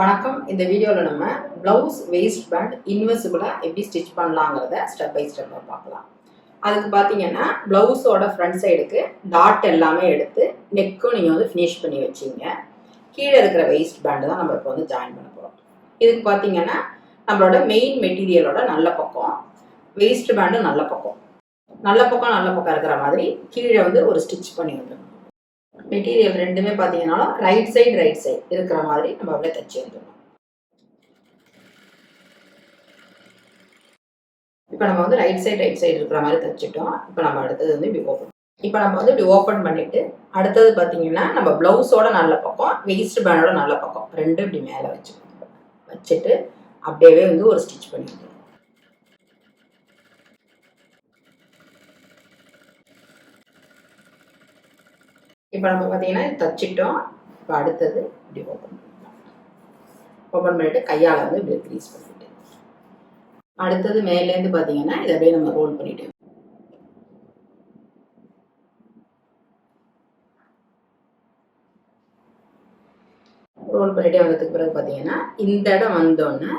வணக்கம். இந்த வீடியோவில் நம்ம ப்ளவுஸ் வேஸ்ட் பேண்ட் இன்வெசிபிளாக எப்படி ஸ்டிச் பண்ணலாங்கிறத ஸ்டெப் பை ஸ்டெப்பாக பார்க்கலாம். அதுக்கு பார்த்தீங்கன்னா ப்ளவுஸோட ஃப்ரண்ட் சைடுக்கு டாட் எல்லாமே எடுத்து நெக்கும் நீங்கள் வந்து ஃபினிஷ் பண்ணி வச்சிங்க. கீழே இருக்கிற வெயிஸ்ட் பேண்டு தான் நம்ம இப்போ வந்து ஜாயின் பண்ண போகிறோம் இதுக்கு பார்த்தீங்கன்னா நம்மளோட மெயின் மெட்டீரியலோட நல்ல பக்கம் வெயிஸ்ட் பேண்டு நல்ல பக்கம். நல்ல பக்கம் நல்ல பக்கம் இருக்கிற மாதிரி கீழே வந்து ஒரு ஸ்டிச் பண்ணி வந்துடணும் மெட்டீரியல் ரெண்டுமே பார்த்தீங்கன்னா ரைட் சைடு ரைட் சைடு இருக்கிற மாதிரி நம்ம அப்படியே தச்சு வந்துடணும் இப்போ நம்ம வந்து ரைட் சைடு ரைட் சைடு இருக்கிற மாதிரி தச்சுட்டோம். இப்போ நம்ம அடுத்தது வந்து இப்படி ஓப்பன் இப்போ நம்ம வந்து இப்படி ஓப்பன் பண்ணிட்டு அடுத்தது பார்த்தீங்கன்னா நம்ம ப்ளவுஸோட நல்ல பக்கம் வெயிஸ்ட் பேண்டோட நல்ல பக்கம் ரெண்டும் இப்படி மேலே வச்சுக்கணும் வச்சுட்டு அப்படியே வந்து ஒரு ஸ்டிச் பண்ணிக்கணும் இப்போ நம்ம பார்த்தீங்கன்னா தச்சிட்டோம் இப்போ அடுத்தது இப்படி ஓப்பன் பண்ணலாம் ஓப்பன் பண்ணிட்டு கையால் வந்து இப்படி க்ரீஸ் பண்ணிட்டு. அடுத்தது மேலேருந்து பார்த்தீங்கன்னா இதை அப்படியே நம்ம ரோல் பண்ணிட்டு. ரோல் பண்ணிட்டே வந்ததுக்கு பிறகு பார்த்தீங்கன்னா இந்த இடம் வந்தோடனே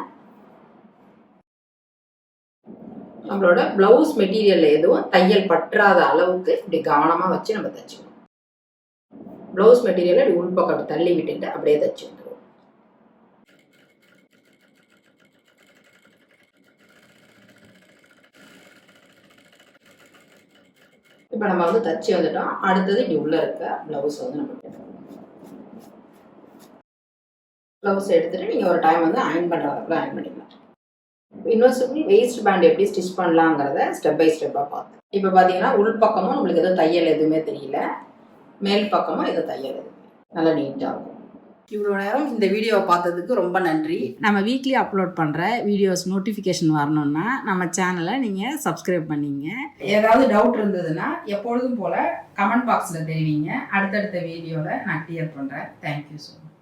நம்மளோட ப்ளவுஸ் மெட்டீரியல் எதுவும் தையல் பற்றாத அளவுக்கு இப்படி கவனமாக வச்சு நம்ம தைச்சிக்கணும். ப்ளவுஸ் மெட்டீரியலை அப்படி உள்பக்கம் அப்படி தள்ளி விட்டுட்டு அப்படியே தைச்சு வந்துடுவோம் இப்போ நம்ம வந்து தச்சு வந்துட்டோம். அடுத்தது இப்படி உள்ளே இருக்க ப்ளவுஸ் வந்து நம்ம ப்ளவுஸ் எடுத்துகிட்டு நீங்கள் ஒரு டைம் வந்து அயன் பண்ணுறதுக்குள்ள அயன் பண்ணிக்கலாம் இன்னொரு இன்வெர்சிபிள் வேஸ்ட் பேண்ட் எப்படி ஸ்டிச் பண்ணலாங்கிறத ஸ்டெப் பை ஸ்டெப்பாக பார்த்தோம் இப்போ பார்த்தீங்கன்னா உள்பக்கமும் நம்மளுக்கு எதுவும் தையல் எதுவுமே தெரியல. மேல் பக்கமும் இது தையல் நல்லா நீட்டாக இருக்கும். இவ்வளோ நேரம் இந்த வீடியோவை பார்த்ததுக்கு ரொம்ப நன்றி. நம்ம வீக்லி அப்லோட் பண்ணுற வீடியோஸ் நோட்டிஃபிகேஷன் வரணும்னா நம்ம சேனலை நீங்கள் சப்ஸ்கிரைப் பண்ணிங்க. ஏதாவது டவுட் இருந்ததுன்னா எப்பொழுதும் போல் கமெண்ட் பாக்ஸில் தெரிவிங்க. அடுத்தடுத்த வீடியோவில் நான் கிளியர் பண்ணுறேன் தேங்க்யூ ஸோ மச்